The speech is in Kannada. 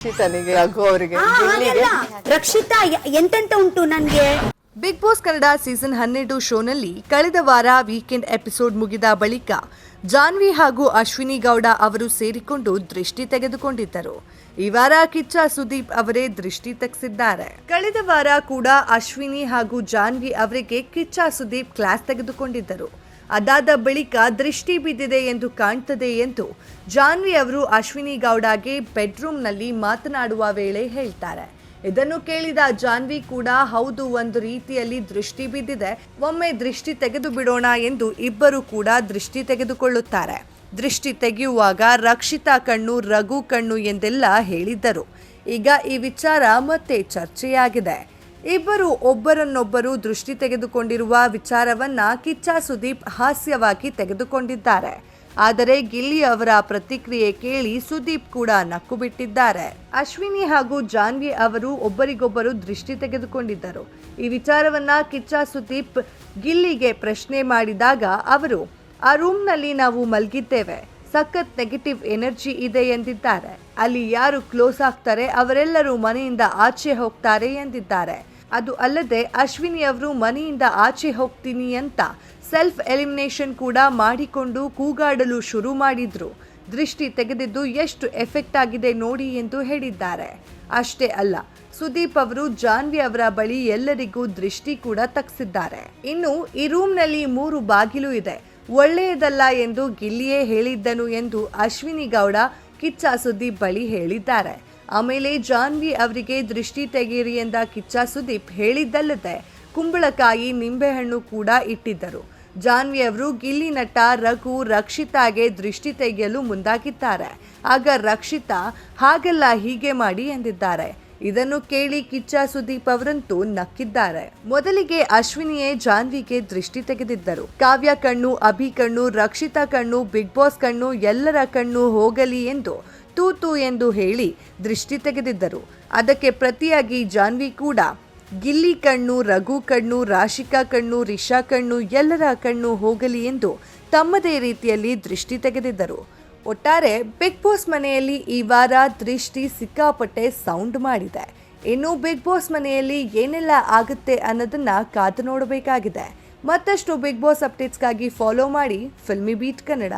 ರಕ್ಷಿತನಿಗೆ ರಘು ಅವರಿಗೆ ಆ, ಹಾಗೆಲ್ಲ. ರಕ್ಷಿತಾ ಎಂತೆಂತ ಉಂಟು ನನ್ಗೆ? ಬಿಗ್ ಬಾಸ್ ಕನ್ನಡ ಸೀಸನ್ ಹನ್ನೆರಡು ಶೋನಲ್ಲಿ ಕಳೆದ ವಾರ ವೀಕೆಂಡ್ ಎಪಿಸೋಡ್ ಮುಗಿದ ಬಳಿಕ ಜಾನ್ವಿ ಹಾಗೂ ಅಶ್ವಿನಿ ಗೌಡ ಅವರು ಸೇರಿಕೊಂಡು ದೃಷ್ಟಿ ತೆಗೆದುಕೊಂಡಿದ್ದರು. ಈ ವಾರ ಕಿಚ್ಚ ಸುದೀಪ್ ಅವರೇ ದೃಷ್ಟಿ ತೆಗೆಸಿದ್ದಾರೆ. ಕಳೆದ ವಾರ ಕೂಡ ಅಶ್ವಿನಿ ಹಾಗೂ ಜಾನ್ವಿ ಅವರಿಗೆ ಕಿಚ್ಚ ಸುದೀಪ್ ಕ್ಲಾಸ್ ತೆಗೆದುಕೊಂಡಿದ್ದರು. ಅದಾದ ಬಳಿಕ ದೃಷ್ಟಿ ಬಿದ್ದಿದೆ ಎಂದು ಕಾಣ್ತದೆ ಎಂದು ಜಾನ್ವಿ ಅವರು ಅಶ್ವಿನಿ ಗೌಡಗೆ ಬೆಡ್ರೂಮ್ನಲ್ಲಿ ಮಾತನಾಡುವ ವೇಳೆ ಹೇಳ್ತಾರೆ. ಇದನ್ನು ಕೇಳಿದ ಜಾನ್ವಿ ಕೂಡ, ಹೌದು, ಒಂದು ರೀತಿಯಲ್ಲಿ ದೃಷ್ಟಿ ಬಿದ್ದಿದೆ. ಒಮ್ಮೆ ದೃಷ್ಟಿ ತೆಗೆದು ಬಿಡೋಣ ಎಂದು ಇಬ್ಬರು ಕೂಡ ದೃಷ್ಟಿ ತೆಗೆದುಕೊಳ್ಳುತ್ತಾರೆ. ದೃಷ್ಟಿ ತೆಗೆಯುವಾಗ ರಕ್ಷಿತಾ ಕಣ್ಣು, ರಘು ಕಣ್ಣು ಎಂದೆಲ್ಲ ಹೇಳಿದ್ದರು. ಈಗ ಈ ವಿಚಾರ ಮತ್ತೆ ಚರ್ಚೆಯಾಗಿದೆ. ಇಬ್ಬರು ಒಬ್ಬರನ್ನೊಬ್ಬರು ದೃಷ್ಟಿ ತೆಗೆದುಕೊಂಡಿರುವ ವಿಚಾರವನ್ನ ಕಿಚ್ಚ ಸುದೀಪ್ ಹಾಸ್ಯವಾಗಿ ತೆಗೆದುಕೊಂಡಿದ್ದಾರೆ. ಆದರೆ ಗಿಲ್ಲಿ ಅವರ ಪ್ರತಿಕ್ರಿಯೆ ಕೇಳಿ ಸುದೀಪ್ ಕೂಡ ನಕ್ಕು ಬಿಟ್ಟಿದ್ದಾರೆ ಅಶ್ವಿನಿ ಹಾಗೂ ಜಾನ್ವಿ ಅವರು ಒಬ್ಬರಿಗೊಬ್ಬರು ದೃಷ್ಟಿ ತೆಗೆದುಕೊಂಡಿದ್ದರು. ಈ ವಿಚಾರವನ್ನ ಕಿಚ್ಚ ಸುದೀಪ್ ಗಿಲ್ಲಿಗೆ ಪ್ರಶ್ನೆ ಮಾಡಿದಾಗ ಅವರು, ಆ ರೂಮ್ನಲ್ಲಿ ನಾವು ಮಲಗಿದ್ದೇವೆ. ಸಖತ್ ನೆಗೆಟಿವ್ ಎನರ್ಜಿ ಇದೆ ಎಂದಿದ್ದಾರೆ. ಅಲ್ಲಿ ಯಾರು ಕ್ಲೋಸ್ ಆಗ್ತಾರೆ ಅವರೆಲ್ಲರೂ ಮನೆಯಿಂದ ಆಚೆ ಹೋಗ್ತಾರೆ ಎಂದಿದ್ದಾರೆ. ಅದು ಅಲ್ಲದೆ ಅಶ್ವಿನಿ ಅವರು ಮನೆಯಿಂದ ಆಚೆ ಹೋಗ್ತೀನಿ ಅಂತ ಸೆಲ್ಫ್ ಎಲಿಮಿನೇಷನ್ ಕೂಡ ಮಾಡಿಕೊಂಡು ಕೂಗಾಡಲು ಶುರು ಮಾಡಿದ್ರು. ದೃಷ್ಟಿ ತೆಗೆದಿದ್ದು ಎಷ್ಟು ಎಫೆಕ್ಟ್ ಆಗಿದೆ ನೋಡಿ ಎಂದು ಹೇಳಿದ್ದಾರೆ. ಅಷ್ಟೇ ಅಲ್ಲ, ಸುದೀಪ್ ಅವರು ಜಾನ್ವಿ ಅವರ ಬಳಿ ಎಲ್ಲರಿಗೂ ದೃಷ್ಟಿ ಕೂಡ ತಗ್ಸಿದ್ದಾರೆ. ಇನ್ನು ಈ ರೂಮ್ನಲ್ಲಿ ಮೂರು ಬಾಗಿಲು ಇದೆ. ಒಳ್ಳೆಯದಲ್ಲ ಎಂದು ಗಿಲ್ಲಿಯೇ ಹೇಳಿದ್ದನು ಎಂದು ಅಶ್ವಿನಿ ಗೌಡ ಕಿಚ್ಚ ಸುದೀಪ್ ಬಳಿ ಹೇಳಿದ್ದಾರೆ. ಆಮೇಲೆ ಜಾನ್ವಿ ಅವರಿಗೆ ದೃಷ್ಟಿ ತೆಗೀರಿ ಎಂದ ಕಿಚ್ಚ ಸುದೀಪ್ ಹೇಳಿದ್ದಲ್ಲದೆ ಕುಂಬಳಕಾಯಿ ನಿಂಬೆಹಣ್ಣು ಕೂಡ ಇಟ್ಟಿದ್ದರು. ಜಾನ್ವಿ ಅವರು ಗಿಲ್ಲಿ ನಟ ರಘು ರಕ್ಷಿತಾಗೆ ದೃಷ್ಟಿ ತೆಗೆಯಲು ಮುಂದಾಗಿದ್ದಾರೆ. ಆಗ ರಕ್ಷಿತಾ, ಹಾಗೆಲ್ಲ ಹೀಗೆ ಮಾಡಿ ಎಂದಿದ್ದಾರೆ. ಇದನ್ನು ಕೇಳಿ ಕಿಚ್ಚ ಸುದೀಪ್ ಅವರಂತೂ ನಕ್ಕಿದ್ದಾರೆ. ಮೊದಲಿಗೆ ಅಶ್ವಿನಿಯೇ ಜಾನ್ವಿಗೆ ದೃಷ್ಟಿ ತೆಗೆದಿದ್ದರು. ಕಾವ್ಯ ಕಣ್ಣು, ಅಭಿ ಕಣ್ಣು, ರಕ್ಷಿತಾ ಕಣ್ಣು, ಬಿಗ್ ಬಾಸ್ ಕಣ್ಣು, ಎಲ್ಲರ ಕಣ್ಣು ಹೋಗಲಿ ಎಂದು ತೂತು ಎಂದು ಹೇಳಿ ದೃಷ್ಟಿ ತೆಗೆದಿದ್ದರು. ಅದಕ್ಕೆ ಪ್ರತಿಯಾಗಿ ಜಾನ್ವಿ ಕೂಡ ಗಿಲ್ಲಿ ಕಣ್ಣು, ರಘು ಕಣ್ಣು, ರಾಶಿಕಾ ಕಣ್ಣು, ರಿಷಾ ಕಣ್ಣು, ಎಲ್ಲರ ಕಣ್ಣು ಹೋಗಲಿ ಎಂದು ತಮ್ಮದೇ ರೀತಿಯಲ್ಲಿ ದೃಷ್ಟಿ ತೆಗೆದಿದ್ದರು. ಒಟ್ಟಾರೆ ಬಿಗ್ ಬಾಸ್ ಮನೆಯಲ್ಲಿ ಈ ವಾರ ದೃಷ್ಟಿ ಸಿಕ್ಕಾಪಟ್ಟೆ ಸೌಂಡ್ ಮಾಡಿದೆ. ಇನ್ನು ಬಿಗ್ ಬಾಸ್ ಮನೆಯಲ್ಲಿ ಏನೆಲ್ಲ ಆಗುತ್ತೆ ಅನ್ನೋದನ್ನ ಕಾದು ನೋಡಬೇಕಾಗಿದೆ. ಮತ್ತಷ್ಟು ಬಿಗ್ ಬಾಸ್ ಅಪ್ಡೇಟ್ಸ್ಗಾಗಿ ಫಾಲೋ ಮಾಡಿ ಫಿಲ್ಮಿ ಬೀಟ್ ಕನ್ನಡ